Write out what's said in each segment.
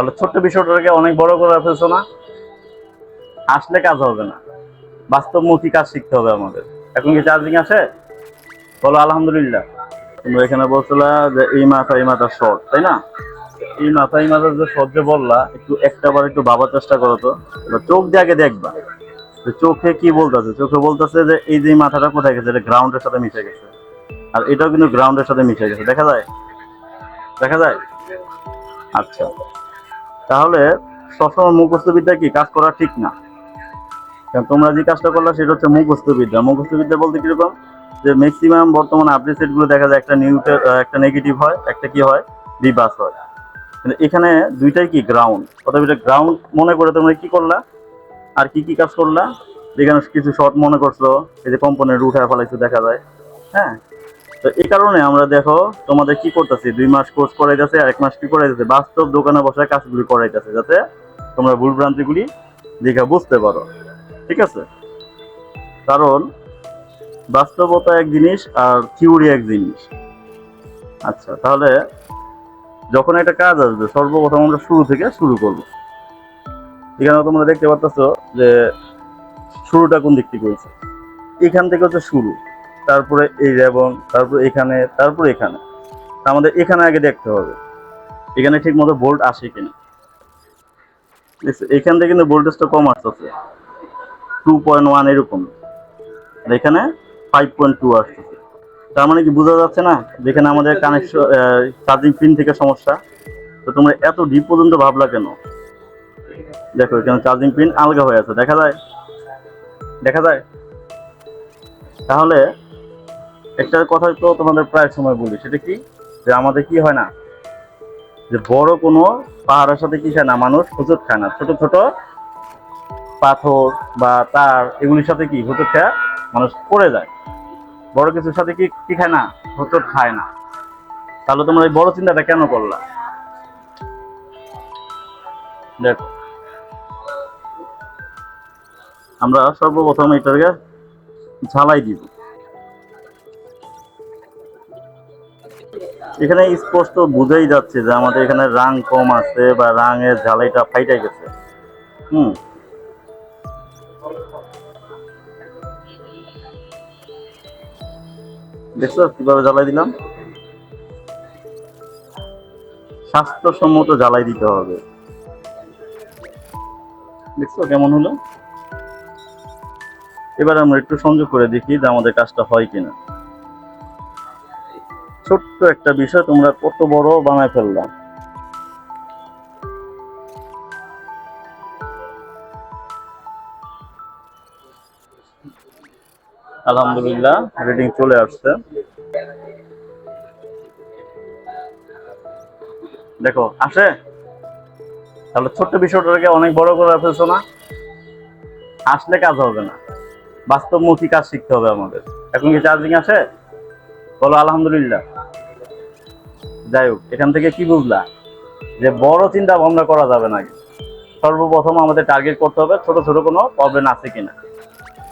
তাহলে ছোট্ট বিষয়টাকে অনেক বড় করে ফেলছো না? আসলে কাজ হবে না। বাস্তবমুখী কাজ শিখতে হবে আমাদের। এখন কি চার্জিং আছে? বলো, আলহামদুলিল্লাহ। তোমরা এখানে বলছিলা যে এই মাথা এই মাথা শর্ট তাই না? এই মাথা এই মাথা যে শর্ট যে বললা, একটু, একটা বার একটু ভাবার চেষ্টা করো তো। চোখ দিয়ে আগে দেখবা। যে চোখে কি বলতেছে? চোখে বলতেছে যে এই যে মাথাটা কোথায় গেছে? এটা গ্রাউন্ডের সাথে মিশে গেছে। আর এটাও কিন্তু গ্রাউন্ডের সাথে মিশে গেছে। দেখা যায়? দেখা যায়? আচ্ছা। তাহলে সবসময় মুখস্থ বিদ্যা কি? কাজ করা ঠিক না। কারণ তোমরা যে কাজটা করলা সেটা হচ্ছে মুখস্থবিদ্যা মুখস্থবিদ্যা মুখস্থ বিদ্যা বলতে কীরকম? যে ম্যাক্সিমাম বর্তমানে আপডেট সেটগুলো দেখা যায়, একটা নিউটে একটা নেগেটিভ হয়, একটা কি হয়? রিভার্স হয়। কিন্তু এখানে দুইটাই কি? গ্রাউন্ড অথবা এটা গ্রাউন্ড মনে করে তোমরা কি করলা? আর কি কি কাজ করলা? যেখানে কিছু শর্ট মনে করছ, এই যে কম্পোনেন্ট উঠায় ফেলাইছো দেখা যায়। হ্যাঁ? তো এই কারণে আমরা দেখো তোমাদের কি করতেছি? দুই মাস কোর্স করাইতেছে আর এক মাস কি করাইতেছে? বাস্তব দোকানে বসে কাজগুলি করাইতেছে, যাতে তোমরা ভুল ভ্রান্তিগুলি দেখে বুঝতে পারো। ঠিক আছে? কারণ বাস্তবতা এক জিনিস আর থিওরি এক জিনিস। আচ্ছা তাহলে যখন একটা কাজ আসবে, সর্বপ্রথম আমরা শুরু থেকে শুরু করব। এখানে তোমরা দেখতে পাচ্ছ যে শুরুটা কোন দিক থেকে এখান থেকে হচ্ছে শুরু। তারপরে এই এবং তারপরে এখানে তারপরে এখানে। আমাদের এখানে আগে দেখতে হবে। এখানে ঠিক মতো বোল্ট আসে কিনা। এখান থেকে কিন্তু ভোল্টেজটা কম আসতেছে। টু পয়েন্ট ওয়ান এরকম। এখানে ফাইভ পয়েন্ট টু আসতেছে। তার মানে কি বোঝা যাচ্ছে না যেখানে আমাদের কানেকশন চার্জিং পিন থেকে সমস্যা। তো তোমরা এত ডিপ পর্যন্ত ভাবলা কেন? দেখো, এখানে চার্জিং পিন আলগা হয়ে আছে। দেখা যায়? দেখা যায়? তাহলে একটা কথা তো তোমাদের প্রায় সময় বলি, সেটা কি? যে আমাদের কি হয় না? যে বড় কোনো পাহাড়ের সাথে কি খায় না? মানুষ হুচুট খায় না। ছোট ছোট পাথর বা তার এগুলির সাথে কি? হুচুট খায় মানুষ পড়ে যায়। বড় কিছুর সাথে কি কি খায় না? হুচুট খায় না। তাহলে তোমরা এই বড় চিন্তাটা কেন করলা? দেখো। আমরা সর্বপ্রথম এটাকে ঝালাই দিব। এখানে স্পষ্ট বোঝাই যাচ্ছে যে আমাদের এখানে রাং কম আছে বা রাঙের ঝালাইটা ফাইটাই গেছে। হুম। দেখছ কীভাবে জ্বালাই দিলাম? স্বাস্থ্যসম্মত জ্বালাই দিতে হবে। দেখছ কেমন হলো? এবার আমরা একটু সংযোগ করে দেখি যে আমাদের কাজটা হয় কিনা। ছোট্ট একটা বিষয় তোমরা কত বড় বানায় ফেললাম আলহামদুলিল্লাহ রেটিং চলে আসছে। দেখো, আসে? তাহলে ছোট্ট বিষয়টাকে অনেক বড় করে ফেলছো না? আসলে কাজ হবে না। বাস্তবমুখী কাজ শিখতে হবে আমাদের। এখন কি চার্জিং আসে? বলো, আলহামদুলিল্লাহ। যাই হোক, এখান থেকে কি বুঝলা? যে বড় চিন্তা ভাবনা করা যাবে না সর্বপ্রথম আমাদের টার্গেট করতে হবে ছোট ছোট কোনো প্রবলেম আছে কিনা।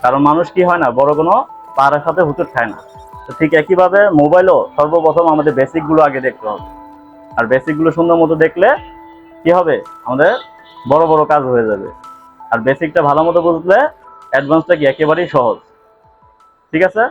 কারণ মানুষ কি হয় না, বড় কোনো পাহাড়ের সাথে হুচুট খায় না। তো ঠিক একইভাবে মোবাইলও সর্বপ্রথম আমাদের বেসিকগুলো আগে দেখতে হবে। আর বেসিকগুলো সুন্দর মতো দেখলে কি হবে? আমাদের বড় বড় কাজ হয়ে যাবে। আর বেসিকটা ভালো মতো বুঝলে অ্যাডভান্সটা কি একেবারেই সহজ। ঠিক আছে?